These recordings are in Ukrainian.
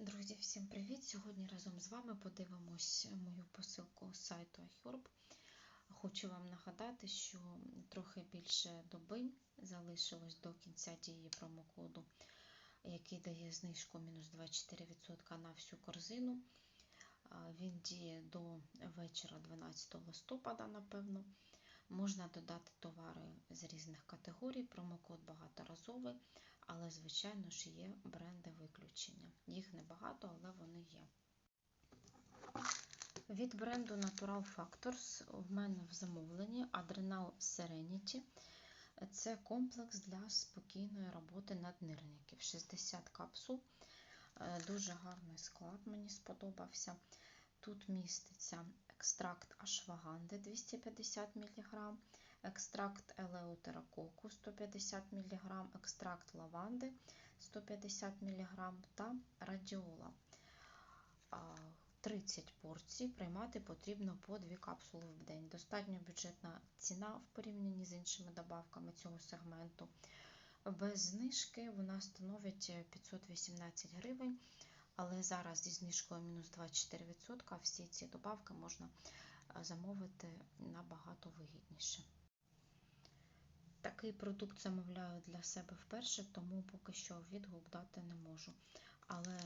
Друзі, всім привіт! Сьогодні разом з вами подивимось мою посилку з сайту iHerb. Хочу вам нагадати, що трохи більше доби залишилось до кінця дії промокоду, який дає знижку мінус 24% на всю корзину. Він діє до вечора 12 листопада, напевно. Можна додати товари з різних категорій, промокод багаторазовий, але, звичайно ж, є бренди виключення. Їх небагато, але вони є. Від бренду Natural Factors в мене в замовленні Adrenal Serenity. Це комплекс для спокійної роботи наднирників. 60 капсул. Дуже гарний склад, мені сподобався. Тут міститься екстракт ашваганди 250 мг, екстракт елеутерококу 150 мг, екстракт лаванди 150 мг та радіола. 30 порцій приймати потрібно по 2 капсули в день. Достатньо бюджетна ціна в порівнянні з іншими добавками цього сегменту. Без знижки вона становить 518 гривень. Але зараз зі знижкою мінус 24% всі ці добавки можна замовити набагато вигідніше. Такий продукт замовляю для себе вперше, тому поки що відгук дати не можу. Але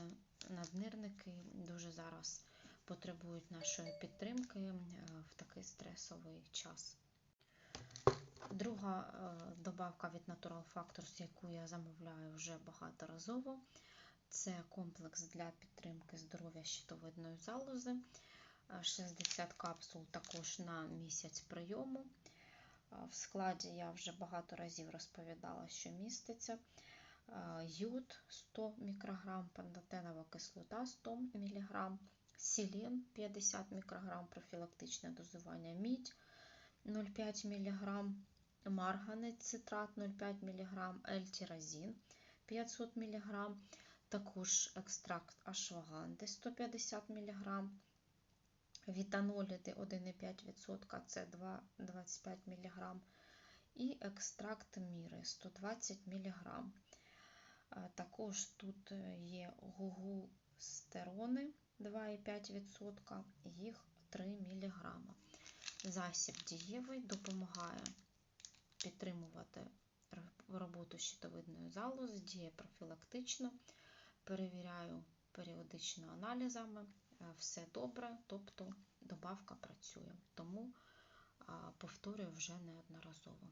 наднирники дуже зараз потребують нашої підтримки в такий стресовий час. Друга добавка від Natural Factors, яку я замовляю вже багаторазово, це комплекс для підтримки здоров'я щитовидної залози. 60 капсул також на місяць прийому. В складі я вже багато разів розповідала, що міститься. Йод 100 мікрограм, пантотенова кислота 100 мг, сілен 50 мікрограм, профілактичне дозування мідь 0,5 мг, марганець цитрат 0,5 мг, ельтіразін 500 мг, також екстракт ашваганди 150 мг, вітаноліди 1,5%, це 25 мг, і екстракт міри 120 мг. Також тут є гугустерони 2,5%, їх 3 мг. Засіб дієвий допомагає підтримувати роботу щитовидної залози, діє профілактично перевіряю періодично аналізами, е, все добре, тобто добавка працює. Тому повторюю вже неодноразово.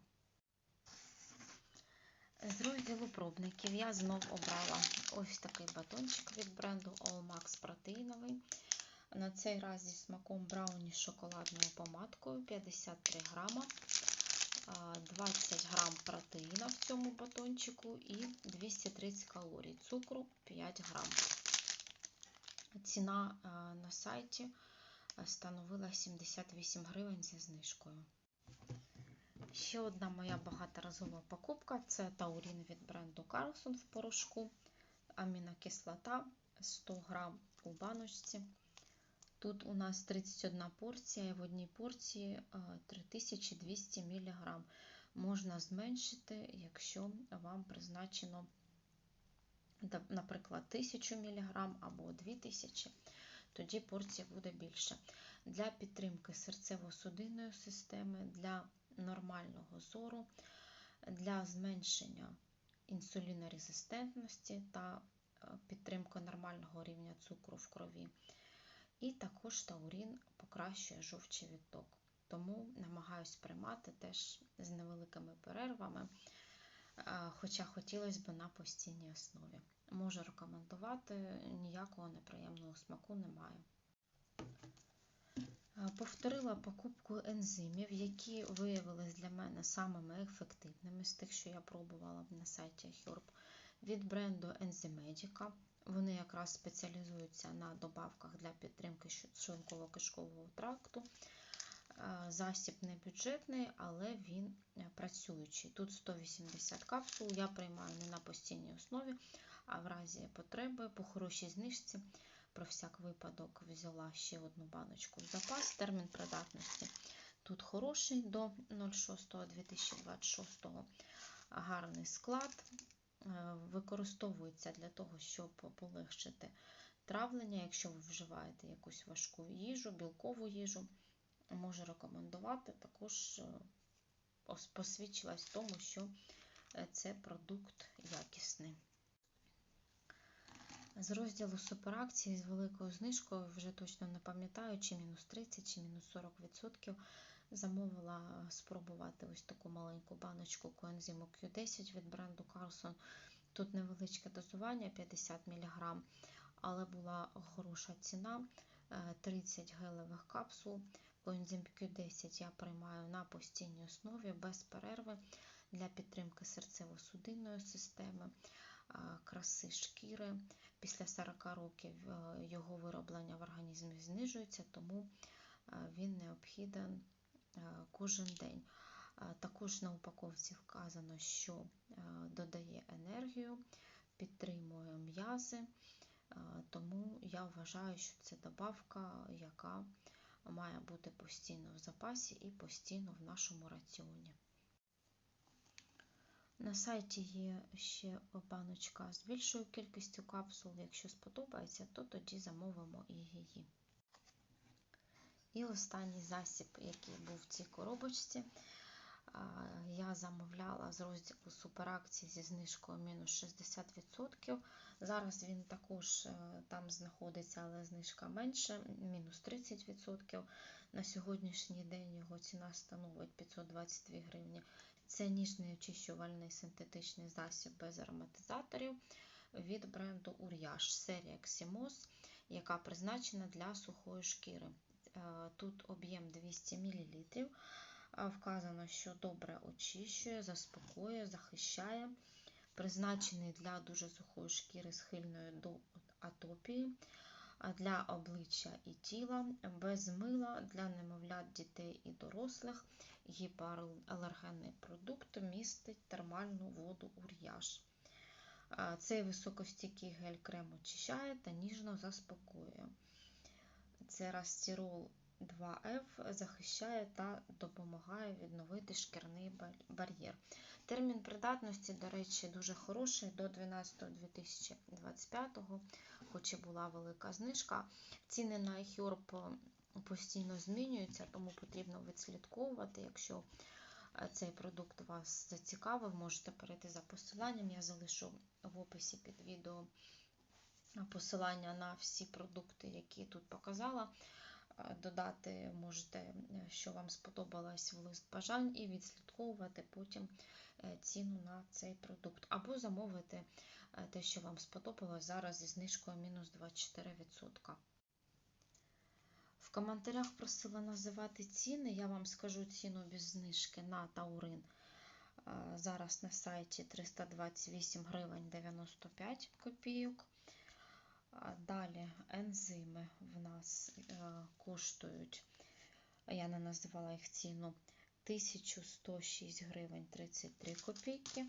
З розділу пробників я знов обрала ось такий батончик від бренду Allmax протеїновий. На цей раз зі смаком брауні з шоколадною помадкою 53 грама. 20 грам протеїна в цьому батончику і 230 калорій, цукру 5 грам. Ціна на сайті становила 78 гривень зі знижкою. Ще одна моя багаторазова покупка це таурін від бренду Carlson в порошку, амінокислота 100 грам у баночці. Тут у нас 31 порція, і в одній порції 3200 мг. Можна зменшити, якщо вам призначено, наприклад, 1000 мг або 2000 тоді порція буде більше. Для підтримки серцево-судинної системи, для нормального зору, для зменшення інсулінорезистентності та підтримки нормального рівня цукру в крові. І також таурін покращує жовчий відток. Тому намагаюсь приймати теж з невеликими перервами, хоча хотілося б на постійній основі. Можу рекомендувати, ніякого неприємного смаку немає. Повторила покупку ензимів, які виявилися для мене самими ефективними з тих, що я пробувала на сайті Herb, від бренду Enzymedica. Вони якраз спеціалізуються на добавках для підтримки шлунково-кишкового тракту. Засіб не бюджетний, але він е, працюючий. Тут 180 капсул, я приймаю не на постійній основі, а в разі потреби по хорошій знижці. Про всяк випадок взяла ще одну баночку в запас. Термін придатності тут хороший до 06.2026. Гарний склад. Е, використовується для того, щоб полегшити травлення, якщо ви вживаєте якусь важку їжу, білкову їжу, можу рекомендувати. Також е, посвідчилась в тому, що е, це продукт якісний. З розділу суперакції з великою знижкою, вже точно не пам'ятаю, чи мінус 30, чи мінус 40%. Замовила спробувати ось таку маленьку баночку коензиму Q10 від бренду Carlson. Тут невеличке дозування 50 мг, але була хороша ціна 30 гелевих капсул. Коензим Q10 я приймаю на постійній основі без перерви для підтримки серцево-судинної системи, краси шкіри. Після 40 років його вироблення в організмі знижується, тому він необхіден кожен день. Також на упаковці вказано, що додає енергію, підтримує м'язи, тому я вважаю, що це добавка, яка має бути постійно в запасі і постійно в нашому раціоні. На сайті є ще баночка з більшою кількістю капсул. Якщо сподобається, то тоді замовимо і її. І останній засіб, який був в цій коробочці, я замовляла з розділу суперакції зі знижкою мінус 60%. Зараз він також е, там знаходиться, але знижка менше, мінус 30%. На сьогоднішній день його ціна становить 522 гривні. Це ніжний очищувальний синтетичний засіб без ароматизаторів від бренду Ур'яш серія Ximos, яка призначена для сухої шкіри. Е, тут об'єм 200 мл. Вказано, що добре очищує, заспокоює, захищає, призначений для дуже сухої шкіри, схильної до атопії, для обличчя і тіла, без мила для немовлят дітей і дорослих, гіпоалергенний продукт містить термальну воду ур'яж. Цей високостійкий гель-крем очищає та ніжно заспокоює. Це растірол 2F захищає та допомагає відновити шкірний бар'єр. Термін придатності, до речі, дуже хороший до 12.2025, хоч і була велика знижка. Ціни на iHerb постійно змінюються, тому потрібно відслідковувати. Якщо е, цей продукт вас зацікавив, можете перейти за посиланням. Я залишу в описі під відео посилання на всі продукти, які тут показала. Додати можете, е, що вам сподобалось в лист бажань, і відслідковувати потім е, ціну на цей продукт. Або замовити е, те, що вам сподобалось, зараз зі знижкою мінус 24%. В коментарях просила називати ціни. Я вам скажу ціну без знижки на таурин. Зараз на сайті 328 гривень 95 копійок. Далі ензими в нас е, коштують, я не називала їх ціну, 1106 гривень 33 копійки.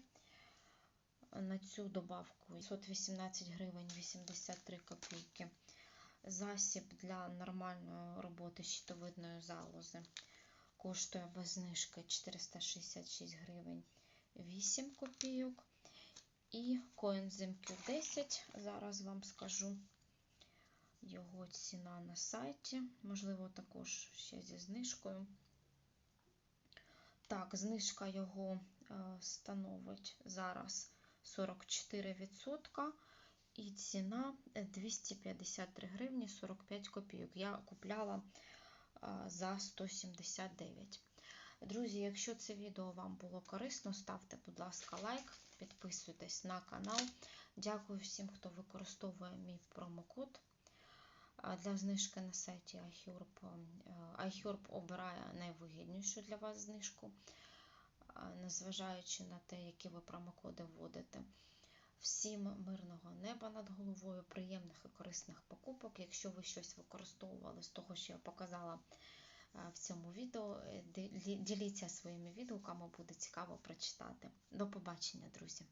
На цю добавку 518 гривень 83 копійки. Засіб для нормальної роботи щитовидної залози коштує без знижки 466 гривень 8 копійок. І коензим Q10, зараз вам скажу його ціна на сайті, можливо, також ще зі знижкою. Так, знижка його е, становить зараз 44%, і ціна 253 гривні 45 копійок. Я купляла е, за 179. Друзі, якщо це відео вам було корисно, ставте, будь ласка, лайк підписуйтесь на канал. Дякую всім, хто використовує мій промокод. Для знижки на сайті iHerb. iHerb обирає найвигіднішу для вас знижку, незважаючи на те, які ви промокоди вводите. Всім мирного неба над головою, приємних і корисних покупок. Якщо ви щось використовували з того, що я показала в цьому відео. Е, діліться своїми відгуками, буде цікаво прочитати. До побачення, друзі!